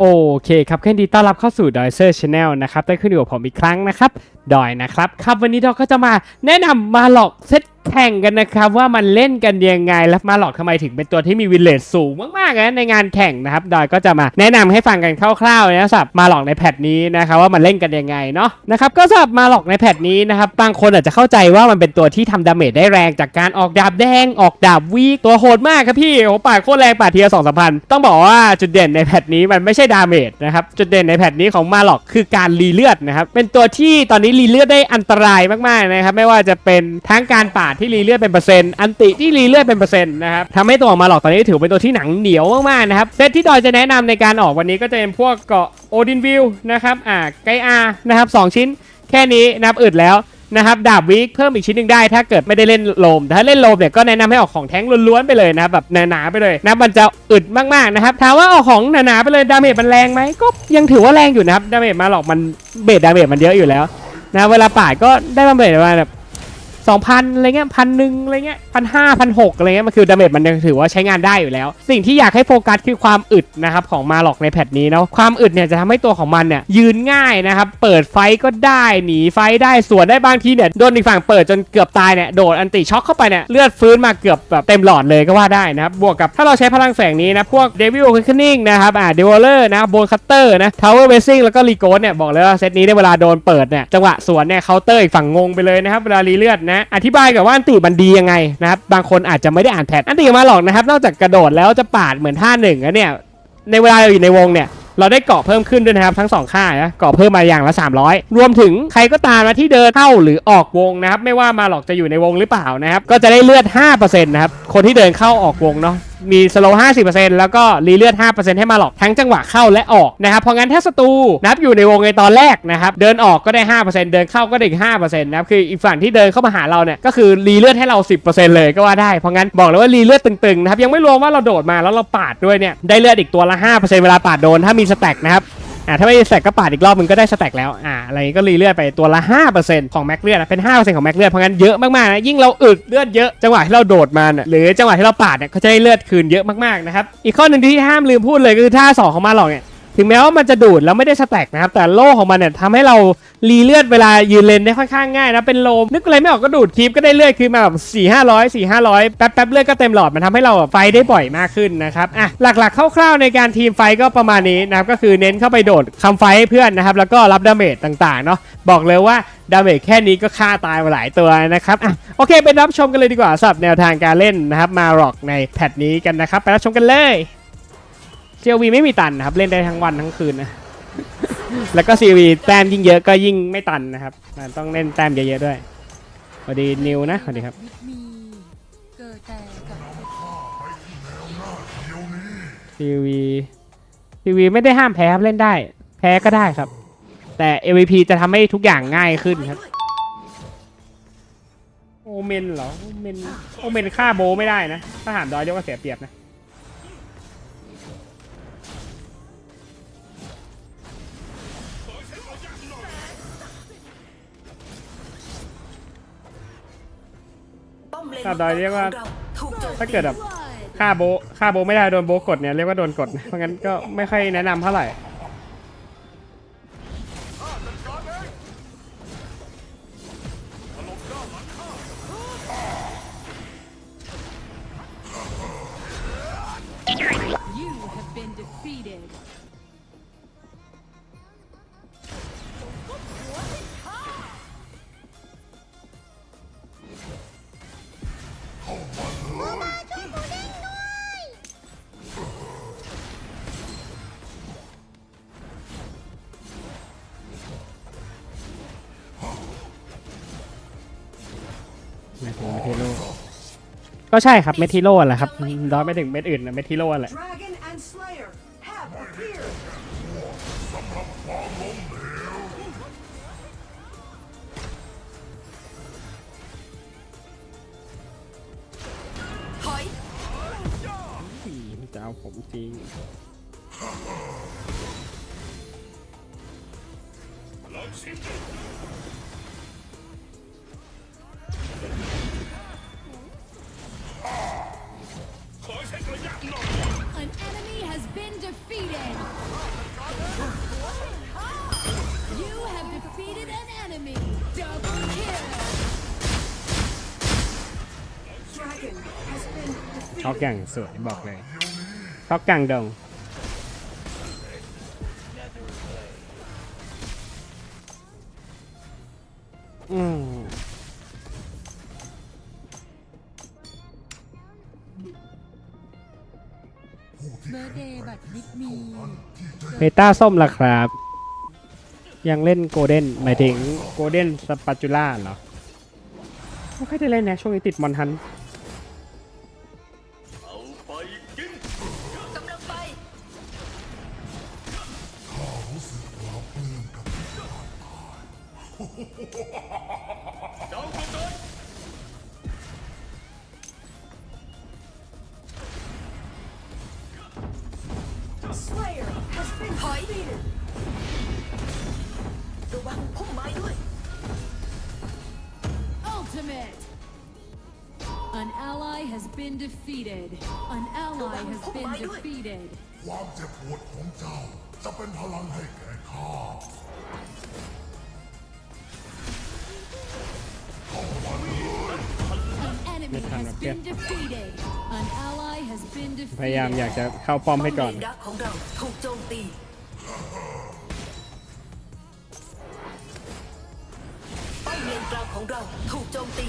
โอเคครับเพื่อนดีต้อนรับเข้าสู่ดอยเซอร์ชาแนลนะครับได้ขึ้นอยู่กับผมอีกครั้งนะครับดอยนะครับ ครับวันนี้เราก็จะมาแนะนำมาหลอกเซต แข่งกันนะครับว่ามันเล่นกันยังไง และมาหลอกทำไมถึงเป็นตัวที่มีวินเลจสูงมากๆนะในงานแข่งนะครับดอยก็จะมาแนะนำให้ฟังกันคร่าวๆนะสำหรับมาหลอกในแพทนี้นะครับว่ามันเล่นกันยังไงเนาะนะครับก็สำหรับมาหลอกในแพทนี้นะครับบางคนอาจจะเข้าใจว่ามันเป็นตัวที่ทำดาเมจได้แรงจากการออกดาบแดงออกดาบวีกตัวโหดมากครับพี่โอ้ปาดโคตรแรงปาดเทียสองสามพันต้องบอกว่าจุดเด่นในแพทนี้มันไม่ใช่ดาเมจนะครับจุดเด่นในแพทนี้ของมาหลอกคือการรีเลือดนะครับเป็นตัวที่ตอนนี้รีเลือดได้อันตรายมากๆนะครับไม่ว่าจะเป็นทั้งการปาดที่รีเลือดเป็นเปอร์เซ็นต์อันติที่รีเลือดเป็นเปอร์เซ็นต์นะครับทำให้ตัวของมาหลอกตอนนี้ถือเป็นตัวที่หนังเหนียวมากๆนะครับเซตที่ดอยจะแนะนำในการออกวันนี้ก็จะเป็นพวกเกาะโอดินวิลนะครับอ่าไกอานะครับสองชิ้นแค่นี้นะครับอึดแล้วนะครับดาบวิกเพิ่มอีกชิ้นหนึ่งได้ถ้าเกิดไม่ได้เล่นโลมถ้าเล่นโลมเนี่ยก็แนะนำให้ออกของแท้งล้วนๆไปเลยนะครับแบบหนาๆไปเลยนะมันจะอึดมากๆนะครับถามว่าออกของหนาๆไปเลยดาเมจมันแรงไหมก็ยังถือว่าแรงอยู่นะครับดาเมจมาหลอกมันเบสดาเมจมันเยอะอยู่แล้วนะเวลาปาก็ได้มาเบสประมาณแบบ สองพันอะไรเงี้ยพันหนึ่งอะไรเงี้ยพันห้าพันหกอะไรเงี้ยมันคือดาเมจมันยังถือว่าใช้งานได้อยู่แล้ว สิ่งที่อยากให้โฟกัสคือความอึดนะครับของมาหลอกในแพทนี้เนาะความอึดเนี่ยจะทำให้ตัวของมันเนี่ยยืนง่ายนะครับเปิดไฟก็ได้หนีไฟได้สวนได้บางทีเนี่ยโดนอีกฝั่งเปิดจนเกือบตายเนี่ยโดดอันติช็อกเข้าไปเนี่ยเลือดฟื้นมาเกือบแบบเต็มหลอดเลยก็ว่าได้นะครับบวกกับถ้าเราใช้พลังแฝงนี้นะพวกเดวิลคิคนิ่งนะครับอ่าเดวอลเลอร์นะโบนคัตเตอร์นะทาวเวอร์เวซิ่งแล้วก็รีโกสเนี่ยบอกเลยว่าเซตนี้ได้เวลาโดนเปิดเนี่ยจังหวะสวนเนี่ยเคาน์เตอร์อีกฝั่งงงไปเลยนะครับเวลารีเลือดนะอธิบายกับว่าอันติมันดียังไงนะครับบางคนอาจจะไม่ได้อ่านแพทอันติมาหลอกนะครับนอกจากกระโดดแล้วจะปาดเหมือนท่าหนึ่งแล้วเนี่ยในเวลาเราอยู่ในวงเนี่ยเราได้เกาะเพิ่มขึ้นด้วยนะครับทั้งสองค่ายนะเกาะเพิ่มมาอย่างละ 300 รวมถึงใครก็ตามนะที่เดินเข้าหรือออกวงนะครับไม่ว่ามาหลอกจะอยู่ในวงหรือเปล่านะครับก็จะได้เลือด 5%นะครับคนที่เดินเข้าออกวงเนาะ มีสโลว์ห้าสิเปอร์เซ็นแล้วก็รีเลือดห้าเปอร์เซ็นให้มาหลอกทั้งจังหวะเข้าและออกนะครับเพราะงั้นถ้าศัตรูนับอยู่ในวงในตอนแรกนะครับเดินออกก็ได้ห้าเปอร์เซ็นเดินเข้าก็ได้อีกห้าเปอร์เซ็นนะครับคืออีกฝั่งที่เดินเข้ามาหาเราเนี่ยก็คือรีเลือดให้เราสิบเลยก็ว่าได้เพราะงั้นบอกเลยว่ารีเลือดตึงๆนะครับยังไม่รวมว่าเราโดดมาแล้วเราปาดด้วยเนี่ยได้เลือดอีกตัวละ5%เวลาปาดโดนถ้ามีสแต็กนะครับ อ่าถ้าไม่สแต็กก็ปาดอีกรอบมึงก็ได้สแต็กแล้วอ่าอะไรก็รีเลือดไปตัวละ 5%ของแม็กเลือดนะเป็น 5%ของแม็กเลือดเพราะงั้นเยอะมากๆนะยิ่งเราอึดเลือดเยอะจังหวะที่เราโดดมาเนี่ยหรือจังหวะที่เราปาดเนี่ยเขาจะได้เลือดคืนเยอะมากๆนะครับอีกข้อหนึ่งที่ห้ามลืมพูดเลยก็คือท่าสองของมาหลอกเนี่ย ถึงแม้ว่ามันจะดูดแล้วไม่ได้สแต็กนะครับ แต่โล่ของมันเนี่ยทำให้เรารีเลือดเวลายืนเลนได้ค่อนข้างง่ายนะ เป็นโลมนึกอะไรไม่ออกก็ดูดคลิปก็ได้เลือดคืนมาแบบสี่ห้าร้อยสี่ห้าร้อยแป๊บแป๊บเลือดก็เต็มหลอดมันทำให้เราไฟได้บ่อยมากขึ้นนะครับอะหลักๆคร่าวๆในการทีมไฟก็ประมาณนี้นะครับก็คือเน้นเข้าไปโดดคำไฟให้เพื่อนนะครับแล้วก็รับดาเมจต่างๆเนาะบอกเลยว่าดาเมจแค่นี้ก็ฆ่าตายมาหลายตัวนะครับอะโอเคไปรับชมกันเลยดีกว่าสำหรับแนวทางการเล่นนะครับมาร็อกในแพทนี้กันนะครับ ไปรับชมกันเลย เซียวีไม่มีตันนะครับ เล่นได้ทั้งวันทั้งคืนนะ แล้วก็ซีวีแต้มยิ่งเยอะก็ยิ่งไม่ตันนะครับมันต้องเล่นแต้มเยอะๆด้วยสวัสดีนิวนะสวัสดีครับ มีเกิดแต่กับทีวีทีวีไม่ได้ห้ามแพ้ครับเล่นได้ แพ้ก็ได้ครับ แต่ MVP จะทำให้ทุกอย่างง่ายขึ้นครับ โอเมนเหรอ โอเมน โอเมนฆ่าโบไม่ได้นะ ถ้าหามดอยยกก็เสียเปรียบนะ ถ้าดอยเรียกว่าถ้าเกิดแบบฆ่าโบฆ่าโบไม่ได้โดนโบกดเนี่ยเรียกว่าโดนกดนะเพราะงั้นก็ไม่ค่อยแนะนำเท่าไหร่ ถึงเมทิโลก็ใช่ครับเมทิโลแหละครับดอยไม่ถึงเม็ดอื่นนะเมทิโลแหละ Dragon and Slayer have appeared. ถอยอีมันจะเอาผมจริง ช็อกอย่างสวยบอกเลยช็อกกลางดงอืมเบอร์เดย์บัตรนิดมีเมตาส้มละครับ ยังเล่นโกลเด้นหมายถึงโกลเด้นสปาจูล่าเหรอไม่ค่อยได้เล่นนะช่วงนี้ติดมอนทัน been defeated An ally has been defeated ความเจ็บปวดของเจ้าจะเป็นพลังให้แก่ข้า An enemy has been defeated An ally has been พยายาม defeated อยากจะเข้าป้อมให้ก่อนป้มเลดักของเราถูกโจมตีป้อมเลนกลางของเราถูกโจมตี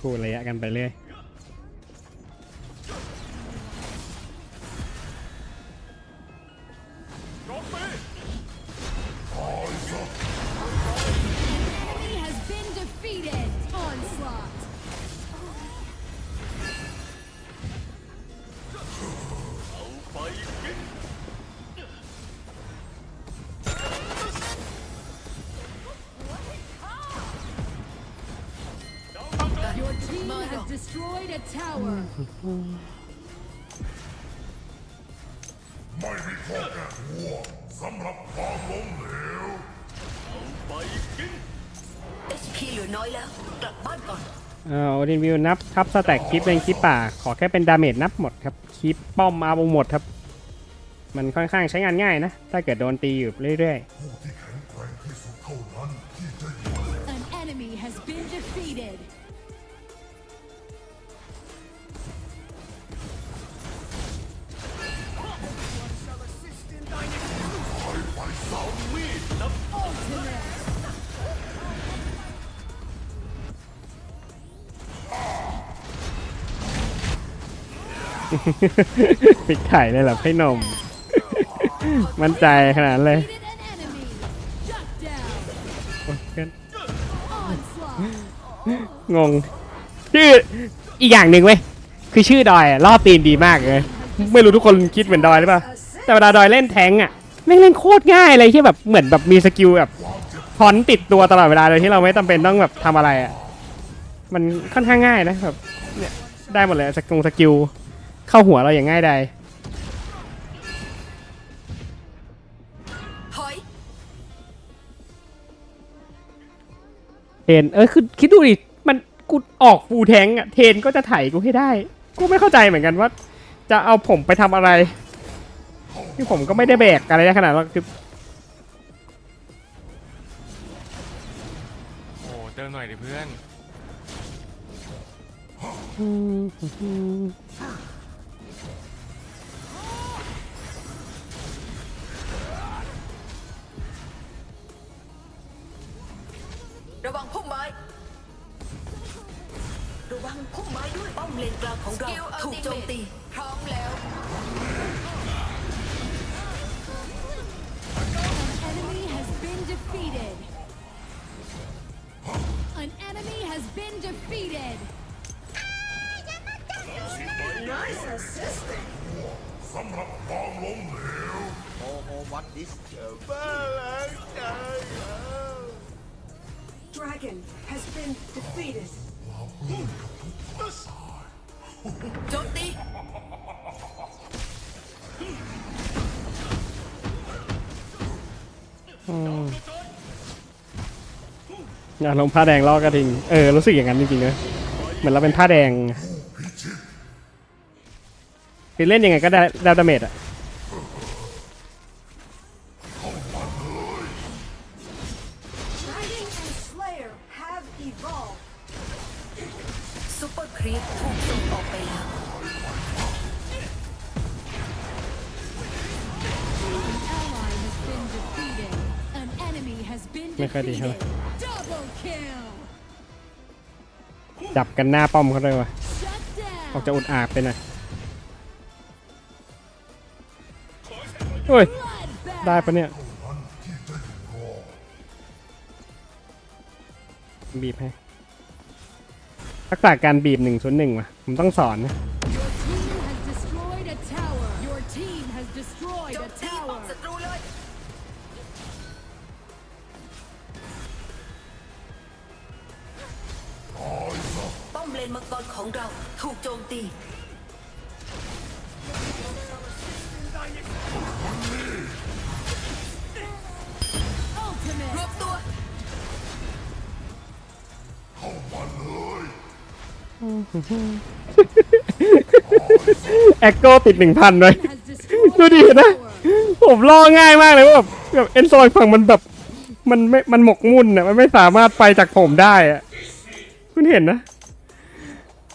คูระยะกันไปเรื่อย destroyed a tower ไม่มีข้อแก้ตัวสำหรับความล้มเหลว HP เหลือน้อยแล้ว กลับบ้านก่อน เอ่อโอดินวิวนับทับสแต็กคลิปเป็นคลิปป่า ขอแค่เป็นดาเมจนับหมดครับคลิปป้อมเอาหมดครับ มันค่อนข้างใช้งานง่ายนะ ถ้าเกิดโดนตีอยู่เรื่อยผู้ที่แข็งแกร่งที่สุดเท่านั้น ๆปิดไข่เลยเหรอพี่หนม มั่นใจขนาดนั้นเลย Defeated an enemy Shut down โอ๊ยเพื่อน Onslaught งง ชื่ออีกอย่างหนึ่งเว้ย คือชื่อดอยอะล่อตีนดีมากเลย ไม่รู้ทุกคนคิดเหมือนดอยหรือเปล่า แต่เวลาดอยเล่นแทงก์อะไม่งเล่นโคตรง่ายเลยที่แบบเหมือนแบบมีสกิลแบบพอนติดตัวตลอดเวลาโดยที่เราไม่จำเป็นต้องแบบทำอะไรอะ มันค่อนข้างง่ายนะแบบเนี่ยได้หมดเลยสกิลสกิล เข้าหัวเราอย่างง่ายดายถอยเทนเออคือคิดดูดิ มันกูออกฟูลแทงก์อะเทนก็จะไถกูให้ได้ กูไม่เข้าใจเหมือนกันว่า จะเอาผมไปทำอะไร ที่ผมก็ไม่ได้แบกอะไรได้ขนาดนั้นคือโอ้เติมหน่อยดิเพื่อน enemy has been defeated สำหรับความล้มเหลว Dragon has been defeated. โจมตีพอืม อยากลงผ้าแดงลอกกระทิง เออ รู้สึกอย่างนั้นจริงๆนะเหมือนเราเป็นผ้าแดงคือเล่นยังไงก็ได้ดาวดาเมจอะ Dragon and Slayer have evolved. ซูเปอร์ครีปถูกส่งออกไปแล้ว ally has been defeated. An enemy has been ไม่ค่อยดีเท่าไหร่ จับกันหน้าป้อมเขาเลยว่ะออกจะอุดอาบไปน่อยเฮ้ย ได้ปะเนี่ย บีบให้ทักษะการบีบหนึ่งศูนย์หนึ่งว่ะ ผมต้องสอนนะ เลยป้อมเลนมังกรของเราถูกโจมตี Ultimate. รวบตัวแอคโกติดหนึ่งพันเลยดูดิ a นะ tower. ผมล่อง่ายมากเลยว่าแบบแบบเอ็นซอยฝั่งมันแบบ มันไม่ มันหมกมุ่นอะ มันไม่สามารถไปจากผมได้อะ คุณเห็นนะ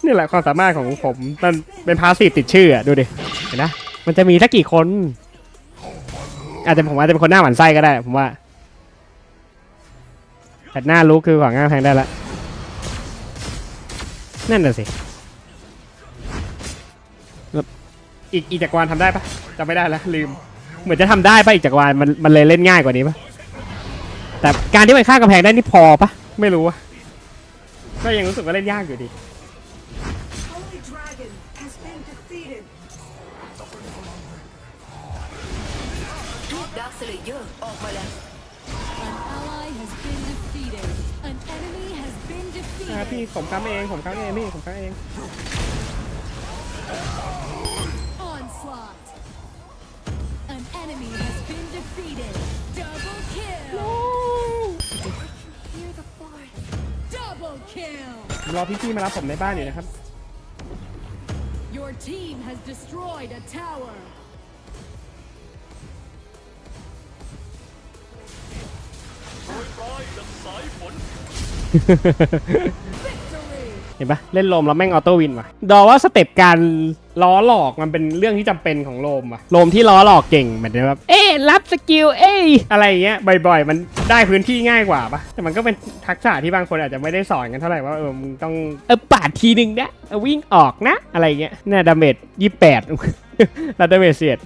นี่แหละความสามารถของผมมันเป็นพาสซีฟติดชื่ออะดูดิเห็นนะมันจะมีสักกี่คน อาจจะผมอาจจะเป็นคนหน้าหมันไส้ก็ได้ ผมว่าแต่หน้ารู้คือขวางง่าแทงได้ละนั่นน่ะสิอีกอีจักรวาลทำได้ปะจำไม่ได้แล้วลืม เหมือนจะทำได้ปะอีกจักรวาลมันมันเลยเล่นง่ายกว่านี้ปะแต่การที่มันข้ามกำแพงได้นี่พอปะไม่รู้อะก็ยังรู้สึกว่าเล่นยากอยู่ดี เซเลเยอร์ออกมาแล้ว An ally has been defeated. An enemy has been อ่า defeated. พี่ผมค้ำเอง ผมค้ำเองพี่ผมค้ำเอง Onslaught. An enemy has been defeated. Double kill. Hear the forest. Double kill. ผมรอพี่ๆมารับผมในบ้านอยู่นะครับ Your team has destroyed a tower. เห็นปะเล่นโลมแล้วแม่งออโต้วินว่ะดอว่าสเต็ปการล้อหลอกมันเป็นเรื่องที่จำเป็นของโลมว่ะโลมที่ล้อหลอกเก่งเหมือนแบบเอ๊รับสกิลเอ๊ะอะไรเงี้ยบ่อยๆ มันได้พื้นที่ง่ายกว่าปะแต่มันก็เป็นทักษะที่บางคนอาจจะไม่ได้สอนกันเท่าไหร่ว่าเออมึงต้องเออปาดทีหนึ่งนะเอวิ่งออกนะ อะไรเงี้ยเนี่ยดาเมจยี่แปดแล้วดาเมจเสียด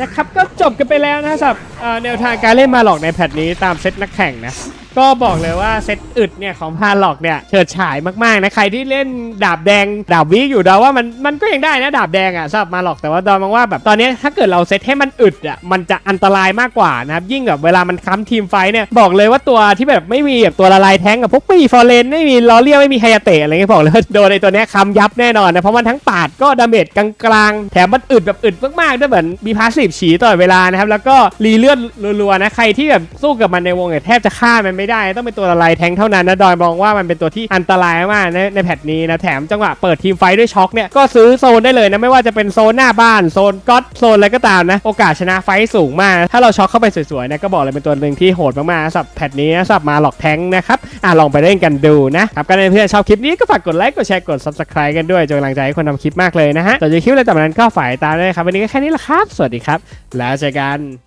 นะครับก็จบกันไปแล้วนะสำหรับแนวทางการเล่นมาหลอกในแพทนี้ตามเซตนักแข่งนะ ก็บอกเลยว่าเซตอึดเนี่ยของพาหลอกเนี่ยเฉิดฉายมากๆนะใครที่เล่นดาบแดงดาบวิอยู่เดาว่ามันมันก็ยังได้นะดาบแดงอะสำหรับมาหลอกแต่ว่าดอมองว่าแบบตอนนี้ถ้าเกิดเราเซตให้มันอึดอะมันจะอันตรายมากกว่านะครับยิ่งแบบเวลามันค้ำทีมไฟเนี่ยบอกเลยว่าตัวที่แบบไม่มีแบบตัวละลายแท้งกับพวกปีฟอร์เรนไม่มีลอเลียไม่มีไฮยาเตะอะไรเงี้ยบอกเลยว่าโดนในตัวนี้ค้ำยับแน่นอนนะเพราะมันทั้งปาดก็ดาเมจกลางๆแถมมันอึดแบบอึดมากๆด้วยเหมือนมีพาสซีฟฉีตลอดเวลานะครับแล้วก็รีเลือดรัวๆนะใครที่แบบสู้กับมันในวงเนี่ยแทบจะฆ่ามันไม่ได้ ต้องเป็นตัวละลายแทงเท่านั้นนะดอยมองว่ามันเป็นตัวที่อันตรายมากในในแพทนี้นะแถมจังหวะเปิดทีมไฟด้วยช็อคเนี่ยก็ซื้อโซนได้เลยนะไม่ว่าจะเป็นโซนหน้าบ้านโซนก็อตโซนอะไรก็ตามนะโอกาสชนะไฟสูงมาก ถ้าเราช็อคเข้าไปสวยๆนะก็บอกเลยเป็นตัวหนึ่งที่โหดมากๆสับแพทนี้สับมาหลอกแทงนะครับอะลองไปเล่นกันดูนะครับก็ในเพื่อนชอบคลิปนี้ก็ฝากกดไลค์กดแชร์กด subscribe กันด้วยจะเป็นกำลังใจให้คนทำคลิปมากเลยนะฮะส่วนจะคลิปอะไรต่างๆนั้นก็ฝ่ายตามด้วยครับวันนี้ก็แค่นี้แหละครับ สวัสดีครับ แล้วเจอกัน